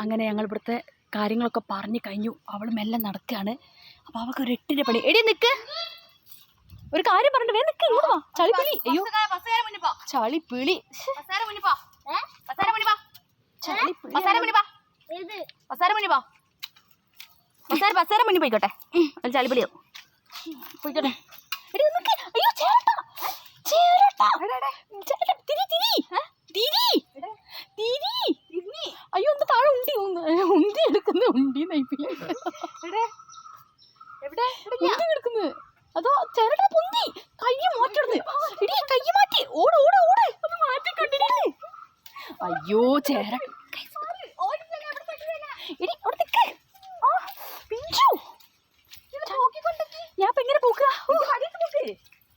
അങ്ങനെ ഞങ്ങൾ ഇവിടുത്തെ കാര്യങ്ങളൊക്കെ പറഞ്ഞു കഴിഞ്ഞു. അവൾ മെല്ലെ നടക്കുകയാണ്. അപ്പോൾ അവൾക്ക് ഒരു എട്ടിന്റെ പണി. എടി നിൽക്ക് ഒരു കാര്യം പറഞ്ഞിട്ട് വേ നിൽക്ക് ഇങ്ങോട്ട് വാ. ചളിപ്പിളി അയ്യോ. ചളിപ്പിളി ചളിപ്പിളി പോയിക്കോട്ടെ. പോയിക്കോട്ടെ. എടി നിൽക്ക് അയ്യോ ചേരട്ടാ ചേരട്ടാ ചേരട്ടാ തിരി തിരി തിരി തിരി അയ്യോ ഒന്ന് താഴെ ഉണ്ടി ഒന്ന് ഉണ്ടി ഉണ്ടി എടുക്കുന്നത് അതോ ചേരട്ടാ പൊന്തി. കൈ മാറ്റിടുന്നു ഇടി കൈ മാറ്റി. ഓട് ഓട് ഓട്. ഒന്ന് മാറ്റിക്കൊണ്ടിരി അയ്യോ ചേര ഇടി അവിടെ നിക്ക്. ആ പിഞ്ചു. ഞാൻ ഇപ്പൊ എങ്ങനെ പോക്കുക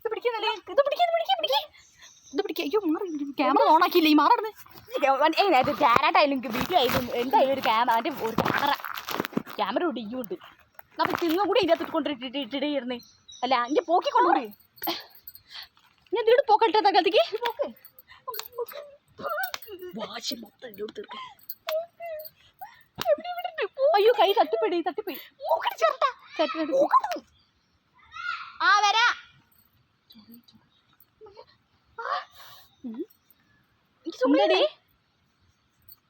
ഇത് പിടിക്കുന്നല്ലേ ഇത് പിടിക്കുക ഇത് പിടിക്കുക പിടിക്കുക ഇത് പിടിക്കുക അയ്യോ മാറി. ക്യാമറ ഓൺ ആക്കിയില്ലേ? ഈ മാറന്ന് ചാരാട്ടായാലും വീഡിയോ ആയാലും എന്തായാലും ഒരു ക്യാമറ ഒരു ക്യാമറ ക്യാമറ ഇവിടെ ഇയ്യുണ്ട് അപ്പൊ തിങ്ങ കൂടി ഇതിനകത്ത് കൊണ്ടിട്ടിട്ട് ഇട്ടിടയിരുന്നേ അല്ല അഞ്ച് പോക്കി കൊണ്ടുപോയി ഞാൻ വീട് പോക്കട്ടെ തകത്തേക്ക് വാശി മൊത്തം എന്റെ അടുത്ത് തീർക്കാം. അയ്യോ കൈ തട്ടിപ്പോയി തട്ടിപ്പോയി. ചേട്ടൻ ആ വരാ.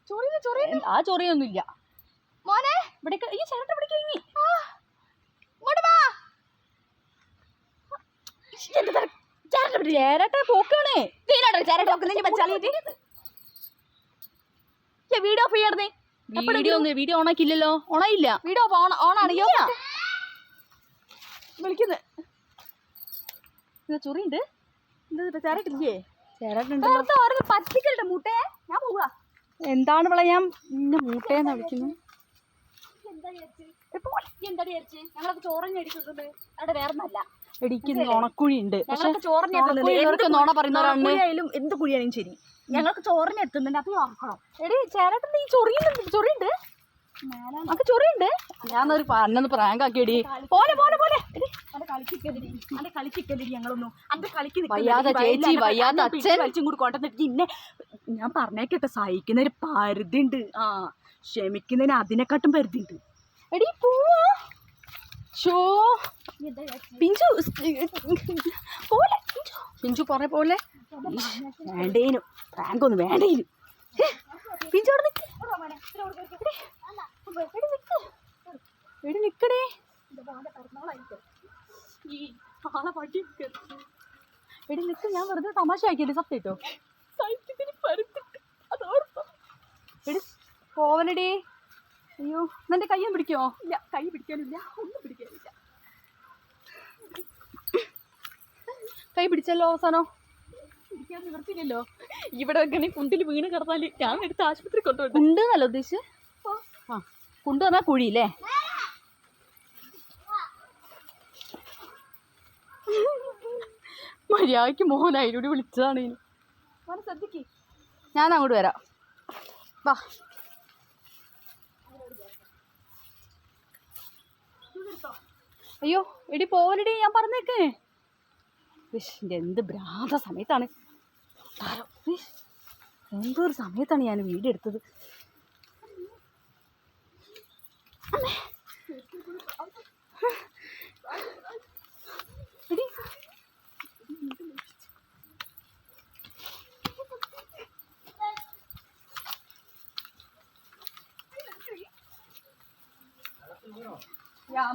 ചൊറിയുന്നു ചൊറിയുന്നു. ആ ചൊറിയൊന്നുമില്ല. മോനെ. ഇവിടെ ഈ ചേട്ടൻ ഇവിടെ കഴിഞ്ഞി ചേരട്ടെ പോക്കാണേ. വീടാണോ ചേരട്ടെ നോക്കുന്നതിന് പച്ചാളിയിട്ട് വീഡിയോ ഫ്രീ ആയിരുന്നേ വീഡിയോ ഒന്നും വീഡിയോ ഓണാക്കില്ലല്ലോ ഓണായില്ല വീഡിയോ ഓണാണിയോ വിളിക്കുന്നത് ചൊറിയുണ്ട്. ചേരട്ടില്ലേ മുട്ടേ ഞാൻ പോവാ എന്താണ് ഇവിടെ ഞാൻ ഇന്നെ മൂട്ടേന്നാ വിളിക്കുന്നത്? ഇടിക്കുന്ന ഉണക്കുഴി ഉണ്ട് എന്ത് കുഴിയാണെങ്കിലും ശരി. ഞങ്ങൾക്ക് ചോറിന് എത്തുന്നുണ്ട്. അപ്പൊ ഓർക്കണം എടി ചേരട്ടൻ നീ ചൊറിയുന്നുണ്ട് ചൊറിയുണ്ട്? നമുക്ക് ചൊറിയുണ്ട്? ഞാനൊരു പറഞ്ഞൊന്ന് പ്രാങ്കാക്കിയടി പോലെ പോലെ പോലെ അന്റെ ഞങ്ങളൊന്നും. അന്റെ കളിക്ക് ചേച്ചി, അച്ഛൻ. വലിച്ചും കൂടി കൊണ്ടുവന്നിട്ട് ഇന്നെ ഞാൻ പറഞ്ഞേക്കട്ടെ സഹിക്കുന്ന ഒരു പരിധി ഉണ്ട് ആ ക്ഷമിക്കുന്നതിന് അതിനെക്കാട്ടും പരിധി ഉണ്ട് എടി പോവാ. ഷോ പിഞ്ചു പോലെ പിഞ്ചു. പിഞ്ചു പറഞ്ഞ പോലെ. വേണ്ടേനു. പ്രാങ്ക് ഒന്നും വേണ്ടേനു. പിഞ്ചു അവിടെ എടി നിക്ക് എടി നിക്കടേ എടി നിക്ക് ഞാൻ വെറുതെ തമാശ ആക്കിയത് സത്യട്ടോ എടി പോവലടി. അയ്യോ നിന്റെ കയ്യും പിടിക്കോ? ഇല്ല കൈ പിടിക്കാനില്ല ഒന്നും പിടിക്കാനില്ല. കൈ പിടിച്ചല്ലോ അവസാനോ. പിടിക്കാൻ നിവർത്തിയില്ലല്ലോ. ഇവിടെ ഇങ്ങനെ കുണ്ടിൽ വീണ് കിടന്നാൽ ഞാൻ എടുത്ത് ആശുപത്രി കൊണ്ടുപോയി കുണ്ട് എന്നല്ല ഉദ്ദേശിച്ച്? ആ. കുണ്ട് പറഞ്ഞാൽ കുഴിയില്ലേ? മര്യാദയ്ക്ക് മോഹൻ അതിലൂടെ വിളിച്ചതാണ് ഞാൻ അങ്ങോട്ട് വരാം. വാ. അയ്യോ എടി പോവലടി ഞാൻ പറഞ്ഞേക്കേ. വിഷിന്റെ എന്ത് ഭ്രാന്ത സമയത്താണ്. എന്തൊരു സമയത്താണ് ഞാൻ വീട് എടുത്തത്